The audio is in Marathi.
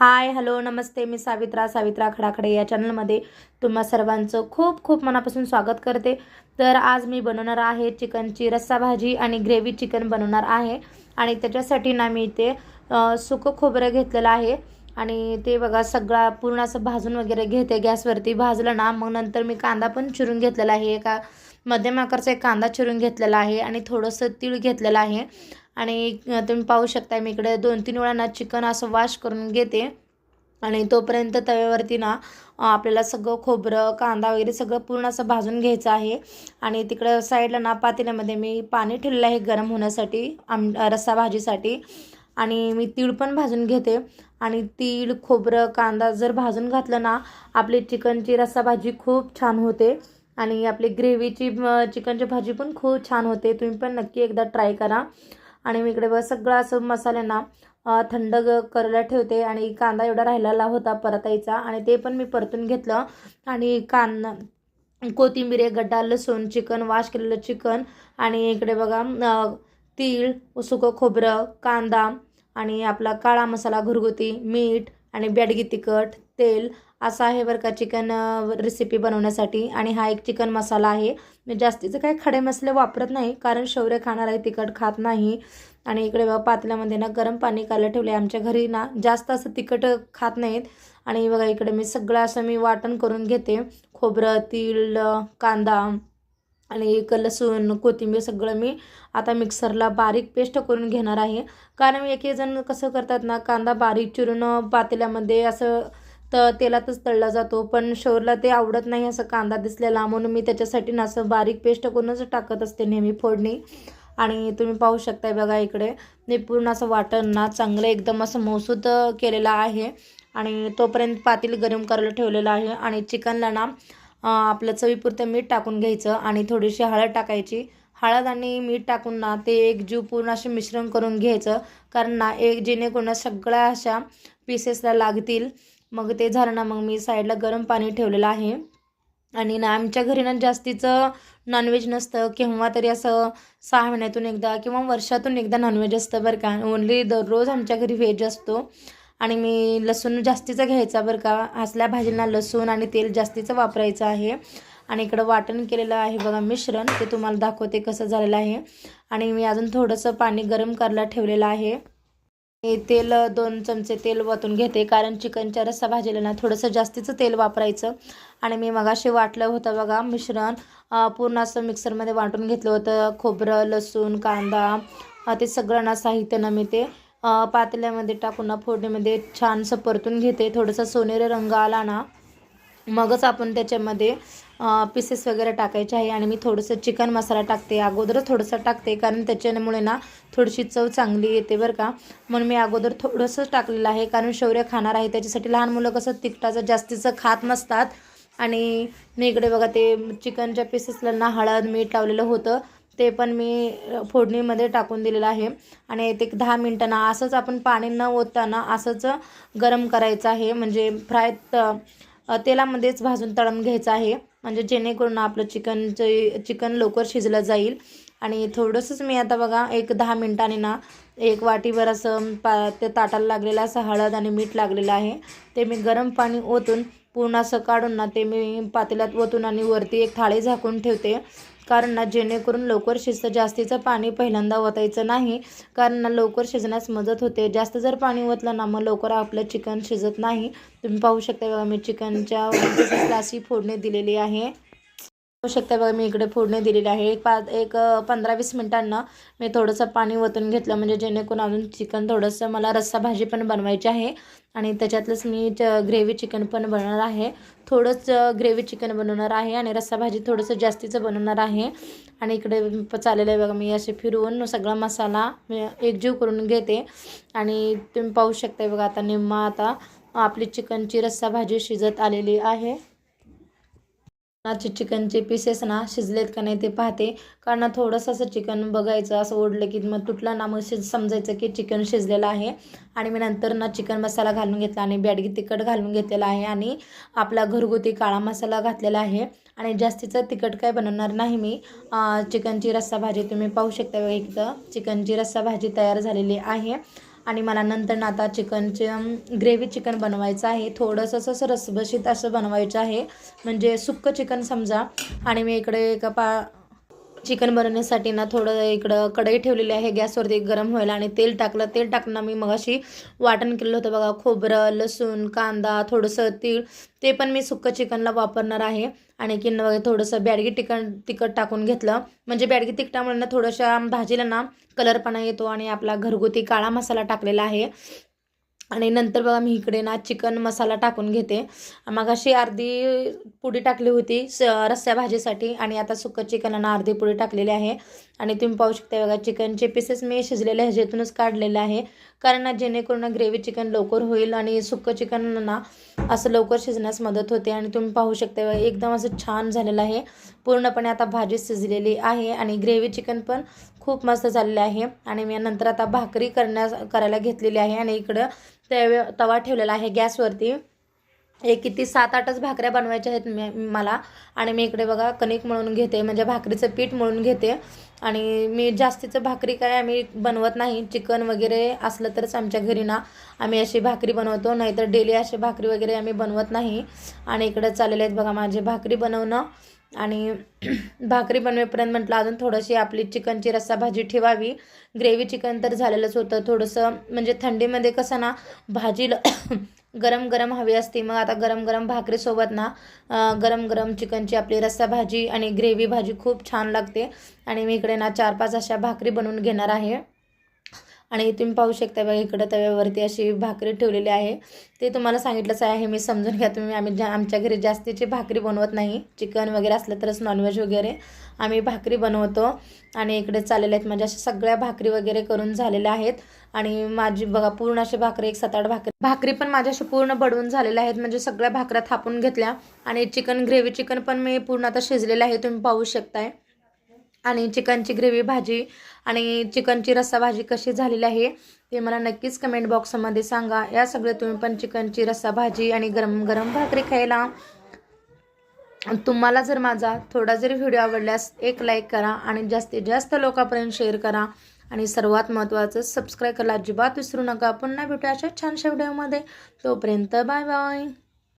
हाय हॅलो नमस्ते. मी सावित्रा सावित्रा खडाखडे या चॅनलमध्ये तुम्हा सर्वांचं खूप खूप मनापासून स्वागत करते. तर आज मी बनवणार आहे चिकनची रस्सा भाजी आणि ग्रेव्ही चिकन बनवणार आहे. आणि त्याच्यासाठी ना मी इथे सुकं खोबरं घेतलेलं आहे. आणि ते बघा सगळा पूर्ण असं भाजून वगैरे घेते. गॅसवरती भाजलं ना मग नंतर मी कांदा पण चिरून घेतलेला आहे. एका मध्यम आकारचा एक कांदा चिरून घेतलेला आहे. आणि थोडंसं तीळ घेतलेलं आहे. आणि तुम्ही पाहू शकता मी इकडे दोन तीन वेळा ना चिकन असं वॉश करून घेते. आणि तोपर्यंत तव्यावरती ना आपल्याला सगळं खोबरं कांदा वगैरे सगळं पूर्ण असं भाजून घ्यायचं आहे. आणि तिकडं साईडला ना पातेल्यामध्ये मी पाणी ठेवलेलं आहे गरम होण्यासाठी आम रस्सा भाजीसाठी. आणि मी तीळ पण भाजून घेते. आणि तीळ खोबरं कांदा जर भाजून घातलं ना आपली चिकनची रस्सा भाजी खूप छान होते. आणि आपली ग्रेव्हीची चिकनची भाजी पण खूप छान होते. तुम्ही पण नक्की एकदा ट्राय करा. आणि मी इकडे बघा सगळं असं मसाल्यांना थंड करायला ठेवते आणि कांदा एवढा राहिलेला होता परतायचा आणि ते पण मी परतून घेतलं. आणि कांदा कोथिंबीर एक गड्डा लसूण चिकन वॉश केलेलं चिकन आणि इकडे बघा तीळ सुकं खोबरं कांदा आणि आपला काळा मसाला घरगुती मीठ आणि बॅडगी तिखट तेल असा आहे बरं का चिकन रेसिपी बनवण्यासाठी. आणि हा एक चिकन मसाला आहे. मी जास्तीचं काही खडे मसाले वापरत नाही कारण शौर्य खाणार आहे तिखट खात नाही. आणि इकडे बघा पातल्यामध्ये ना गरम पाणी खायला ठेवले आमच्या घरी ना जास्त असं तिखट खात नाहीत. आणि बघा इकडे मी सगळं असं मी वाटण करून घेते. खोबरं तीळ कांदा आणि एक लसूण कोथिंबीर सगळं मी आता मिक्सरला बारीक पेस्ट करून घेणार आहे. कारण एक जण कसं करतात ना कांदा बारीक चिरून पातेल्यामध्ये असं तर तेलातच तळला जातो. पण शोरला ते आवडत नाही असं कांदा दिसलेला. म्हणून मी त्याच्यासाठी ना असं बारीक पेस्ट करूनच टाकत असते नेहमी फोडणी. आणि तुम्ही पाहू शकताय बघा इकडे. मी पूर्ण असं वाटण ना चांगलं एकदम असं मौसूद केलेलं आहे. आणि तोपर्यंत पातील गरम करायला ठेवलेलं आहे. आणि चिकनला ना आपलं चवीपुरतं मीठ टाकून घ्यायचं. आणि थोडीशी हळद टाकायची. हळद आणि मीठ टाकून ना ते एक जीव पूर्ण असे मिश्रण करून घ्यायचं. कारण ना एक जेणेकरून सगळ्या अशा पीसेसला लागतील. मग ते झालं ना मग मी साईडला गरम पाणी ठेवलेलं आहे. आणि ना आमच्या घरी ना जास्तीचं नॉनव्हेज नसतं. केव्हा तरी असं सहा महिन्यातून एकदा किंवा वर्षातून एकदा नॉनव्हेज असतं बरं का. ओन्ली दररोज आमच्या घरी व्हेज असतो. आणि मी लसूण जास्तीचं घ्यायचा बरं का. असल्या भाजींना लसूण आणि तेल जास्तीचं वापरायचं आहे. आणि इकडं वाटण केलेलं आहे बघा मिश्रण. ते तुम्हाला दाखवते कसं झालेलं आहे. आणि मी अजून थोडंसं पाणी गरम करायला ठेवलेलं आहे. हे तेल दोन चमचे तेल वातून घेते. कारण चिकनच्या रस्सा भाजीला ना थोडंसं जास्तीचं तेल वापरायचं. आणि मी मगाशी वाटलं होतं बघा मिश्रण पूर्ण असं मिक्सरमध्ये वाटून घेतलं होतं. खोबरं लसूण कांदा ते सगळं ना साहित्य ना मी ते पातल्यामध्ये पातेल्यामध्ये टाकून ना फोडणीमध्ये छानसं परतून घेते. थोडंसं सोनेरी रंग आला ना मगच आपण त्याच्यामध्ये पीसेस वगैरे टाकायचे आहे आणि मी थोडंसं चिकन मसाला टाकते. अगोदरच थोडंसं टाकते कारण त्याच्यामुळे ना थोडीशी चव चांगली येते बरं का. म्हणून मी अगोदर थोडंसंच टाकलेलं आहे कारण शौर्य खाणार आहे. त्याच्यासाठी लहान मुलं कसं तिखटाचं जास्तीचं खात नसतात. आणि मी इकडे बघा ते चिकनच्या पीसेसला ना हळद मीठ लावलेलं होतं. ते पण मी फोडणीमध्ये टाकून दिलेलं आहे. आणि ते एक दहा मिनटांना असंच आपण पाणी न ओतताना असंच गरम करायचं आहे. म्हणजे फ्राय तेलामध्येच भाजून तळून घ्यायचं आहे. म्हणजे जेणेकरून आपलं चिकनचे चिकन लवकर शिजलं जाईल. आणि थोडंसंच मी आता बघा एक दहा मिनटांनी ना एक वाटीभर असं पा ते ताटाला लागलेलं असं हळद आणि मीठ लागलेलं आहे. ते मी गरम पाणी ओतून पूर्ण असं काढून ना ते मी पातेल्यात ओतून आणि वरती एक थाळी झाकून ठेवते. कारण ना जेणेकरून लवकर शिजतं जास्तीचं पाणी पहिल्यांदा ओतायचं नाही. कारण ना लवकर शिजण्यास मदत होते. जास्त जर पाणी ओतलं ना मग लवकर आपलं चिकन शिजत नाही. तुम्ही पाहू शकता बघा मी चिकनच्या क्लासी फोडणी दिलेली आहे. शकता. बघा मी इकडे फोडणी दिलेली आहे. एक पाच एक पंधरा वीस मिनटांना मी थोडंसं पाणी ओतून घेतलं. म्हणजे जेणेकरून अजून चिकन थोडंसं मला रस्सा भाजी पण बनवायची आहे. आणि त्याच्यातलंच मी ग्रेव्ही चिकन पण बनवणार आहे. थोडंच ग्रेव्ही चिकन बनवणार आहे आणि रस्सा भाजी थोडंसं जास्तीचं बनवणार आहे. आणि इकडे प- चाललेलं आहे बघा मी असे फिरवून सगळा मसाला मी एकजीव करून घेते. आणि तुम्ही पाहू शकता बघा आता निम्मा आता आपली चिकनची रस्सा भाजी शिजत आलेली आहे. नाचे चिकनचे पीसेस ना शिजलेत का नाही ते पाहते. कारण थोडंसं असं चिकन बघायचं असं ओढलं की मग तुटलं ना मग शिज समजायचं की चिकन शिजलेलं आहे. आणि मी नंतर ना चिकन मसाला घालून घेतला आणि बॅडगी तिखट घालून घेतलेला आहे आणि आपला घरगुती काळा मसाला घातलेला आहे. आणि जास्तीचं तिखट काय बनवणार नाही मी. चिकनची रस्सा भाजी तुम्ही पाहू शकता बघा इथं चिकनची रस्सा भाजी तयार झालेली आहे. आणि मला नंतर ना आता चिकनचे ग्रेव्ही चिकन बनवायचं आहे. थोडंसं असं रसबशीत असं बनवायचं आहे. म्हणजे सुक्कं चिकन समजा. आणि मी इकडे एका पा चिकन बनवण्यासाठी ना थोडं इकडं कढई ठेवलेली आहे. गॅसवरती गरम व्हायला आणि तेल टाकलं. तेल टाकणं मी मगाशी वाटण केलं होतं बघा. खोबरं लसूण कांदा थोडंसं तीळ ते पण मी सुक्कं चिकनला वापरणार आहे. आणि की वगैरे थोडंसं बॅडगी तिखट तिखट टाकून घेतलं. म्हणजे बॅडगी तिखटामुळे ना थोडंशा भाजीला ना कलरपणा येतो आणि आपला घरगुती काळा मसाला टाकलेला आहे. आणि नंतर बघा मी इकडे ना चिकन मसाला टाकून घेते. मग अशी अर्धी पुडी टाकली होती स रस्स्या भाजीसाठी आणि आता सुकं चिकनना अर्धी पुडी टाकलेली आहे. आणि तुम्ही पाहू शकता बघा चिकनचे पीसेस मी शिजलेल्या ह्याच्यातूनच काढलेले आहे. कारण जेणेकरून ग्रेव्ही चिकन लवकर होईल आणि सुकं चिकन ना असं लवकर शिजण्यास मदत होते. आणि तुम्ही पाहू शकता बघा एकदम असं छान झालेलं आहे. पूर्णपणे आता भाजी शिजलेली आहे आणि ग्रेव्ही चिकन पण खूप मस्त झालेलं आहे. आणि मी नंतर आता भाकरी करण्यास करायला घेतलेली आहे आणि इकडं त्या तवा ठेवलेला आहे गॅसवरती. एक किती सात आठच भाकऱ्या बनवायच्या आहेत मी मला. आणि मी इकडे बघा कणिक मळून घेते म्हणजे भाकरीचं पीठ मळून घेते. आणि मी जास्तीचं भाकरी काय आम्ही बनवत नाही. चिकन वगैरे असलं तरच आमच्या घरी ना आम्ही अशी भाकरी बनवतो. नाहीतर डेली अशी भाकरी वगैरे आम्ही बनवत नाही. आणि इकडे चाललेले आहेत बघा माझे भाकरी बनवणं. आणि भाकरी बनवेपर्यंत म्हटलं अजून थोडीशी आपली चिकनची रस्सा भाजी ठेवावी. ग्रेव्ही चिकन तर झालेलंच होतं. थोडंसं म्हणजे थंडीमध्ये कसं ना भाजी गरम गरम हवी असते. मग आता गरम गरम भाकरीसोबत ना गरम गरम चिकनची आपली रस्सा भाजी आणि ग्रेव्ही भाजी खूप छान लागते. आणि मी इकडे ना चार पाच अशा भाकरी बनवून घेणार आहे. आणि तुम्ही पाहू शकता बघा इकडं तव्यावरती अशी भाकरी ठेवलेली आहे. ते तुम्हाला सांगितलंच आहे मी समजून घ्या तुम्ही. आम्ही ज्या आमच्या घरी जास्तीची भाकरी बनवत नाही. चिकन वगैरे असलं तरच नॉनव्हेज वगैरे आम्ही भाकरी बनवतो. आणि इकडे चाललेल्या आहेत म्हणजे अशा सगळ्या भाकरी वगैरे करून झालेल्या आहेत. आणि माझी बघा पूर्ण अशी भाकरी एक सात आठ भाकरी. भाकरी पण माझ्या अशा पूर्ण बडवून झालेल्या आहेत म्हणजे सगळ्या भाकऱ्या थापून घेतल्या. आणि चिकन ग्रेव्ही चिकन पण मी पूर्ण आता शिजलेलं आहे तुम्ही पाहू शकताय. आणि चिकनची ग्रेव्ही भाजी आणि चिकनची रस्सा भाजी कशी झालेली आहे ते मला नक्कीच कमेंट बॉक्समध्ये सांगा. या सगळे तुम्ही पण चिकनची रस्सा भाजी आणि गरम गरम भाकरी खायला. तुम्हाला जर माझा थोडा जरी व्हिडिओ आवडल्यास एक लाईक करा आणि जास्तीत जास्त लोकांपर्यंत शेअर करा. आणि सर्वात महत्त्वाचं सबस्क्राईब करायला अजिबात विसरू नका. पुन्हा भेटू अशा छानशा व्हिडिओमध्ये तोपर्यंत बाय बाय